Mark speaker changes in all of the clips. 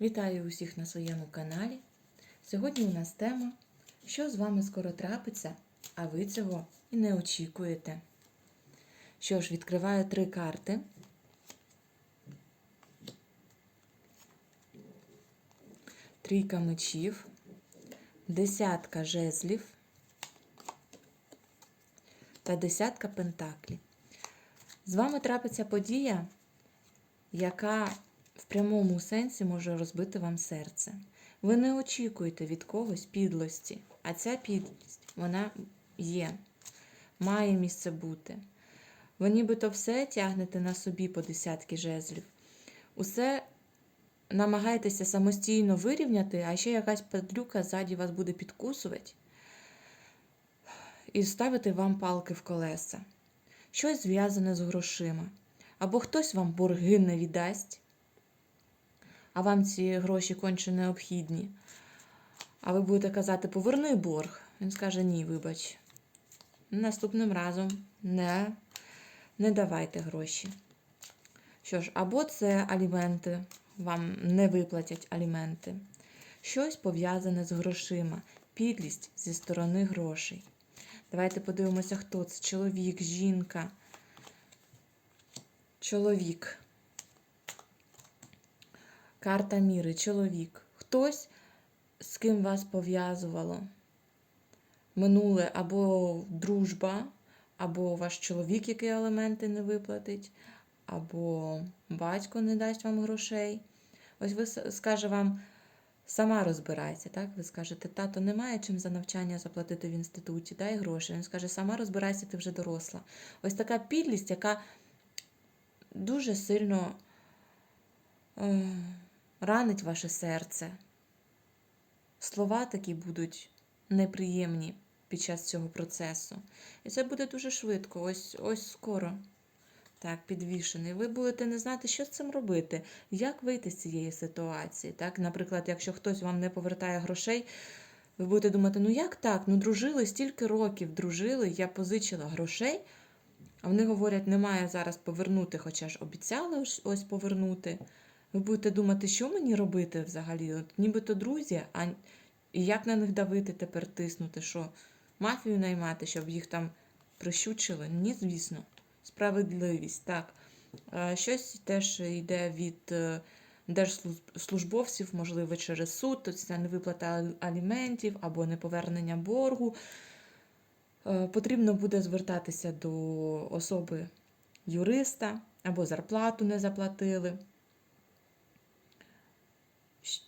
Speaker 1: Вітаю усіх на своєму каналі. Сьогодні у нас тема, що з вами скоро трапиться, а ви цього і не очікуєте. Що ж, відкриваю три карти. Трійка мечів, десятка жезлів та десятка пентаклів. З вами трапиться подія, яка в прямому сенсі може розбити вам серце. Ви не очікуєте від когось підлості, а ця підлість, вона є, має місце бути. Ви нібито все тягнете на собі по десятки жезлів. Усе намагаєтеся самостійно вирівняти, а ще якась падлюка ззаді вас буде підкусувати і ставити вам палки в колеса. Щось зв'язане з грошима. Або хтось вам борги не віддасть, а вам ці гроші конче необхідні. А ви будете казати, поверни борг. Він скаже, ні, вибач. Наступним разом не, не давайте гроші. Що ж, або це аліменти, вам не виплатять аліменти. Щось пов'язане з грошима, підлість зі сторони грошей. Давайте подивимося, хто це. Чоловік, жінка. Чоловік. Карта міри, чоловік. Хтось, з ким вас пов'язувало. Минуле або дружба, або ваш чоловік, який елементи не виплатить, або батько не дасть вам грошей. Ось ви скаже вам, сама розбирайся, так? Ви скажете, тато немає чим за навчання заплатити в інституті, дай гроші. Він скаже, сама розбирайся, ти вже доросла. Ось така підлість, яка дуже сильно е, ранить ваше серце. Слова такі будуть неприємні під час цього процесу. І це буде дуже швидко, ось ось скоро. Так, підвішений. Ви будете не знати, що з цим робити, як вийти з цієї ситуації. Так, Наприклад, якщо хтось вам не повертає грошей, ви будете думати, ну як так? Ну, дружили стільки років, дружили, я позичила грошей, а вони говорять, немає зараз повернути, хоча ж обіцяли ось повернути. Ви будете думати, що мені робити взагалі? От Нібито друзі, а як на них давити тепер тиснути? Що мафію наймати, щоб їх там прищучили? Ні, звісно. Справедливість, так. Щось теж йде від держслужбовців, можливо, через суд, тобто невиплата аліментів або неповернення боргу. Потрібно буде звертатися до особи юриста, або зарплату не заплатили.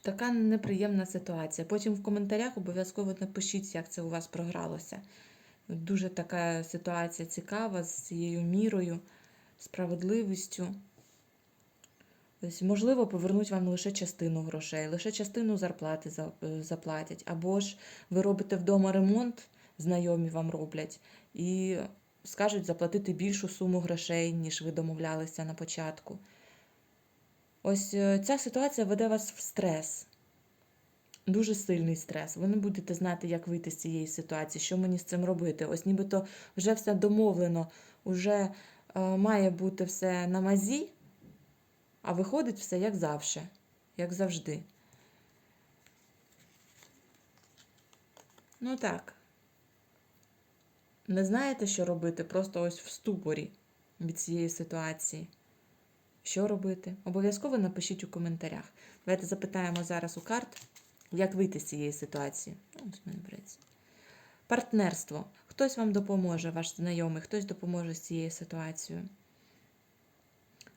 Speaker 1: Така неприємна ситуація. Потім в коментарях обов'язково напишіть, як це у вас програлося. Дуже така ситуація цікава з цією мірою, справедливістю. Тобто, можливо, повернуть вам лише частину грошей, лише частину зарплати заплатять. Або ж ви робите вдома ремонт, знайомі вам роблять, і скажуть заплатити більшу суму грошей, ніж ви домовлялися на початку. Ось ця ситуація веде вас в стрес. Дуже сильний стрес. Ви не будете знати, як вийти з цієї ситуації, що мені з цим робити. Ось нібито вже все домовлено, вже е, має бути все на мазі, а виходить все як завжди, як завжди. Ну так. Не знаєте, що робити, просто ось в ступорі від цієї ситуації. Що робити? Обов'язково напишіть у коментарях. Давайте запитаємо зараз у карт. Як вийти з цієї ситуації? Ось мене береться. Партнерство. Хтось вам допоможе, ваш знайомий, хтось допоможе з цією ситуацією.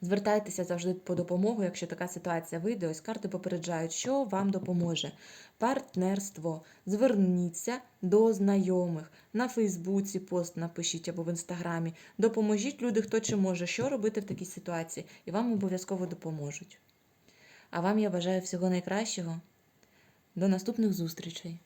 Speaker 1: Звертайтеся завжди по допомогу, якщо така ситуація вийде. Ось карти попереджають, що вам допоможе. Партнерство. Зверніться до знайомих. На Фейсбуці пост напишіть або в інстаграмі. Допоможіть люди, хто чи може, що робити в такій ситуації, і вам обов'язково допоможуть. А вам я бажаю всього найкращого. До наступних зустрічей!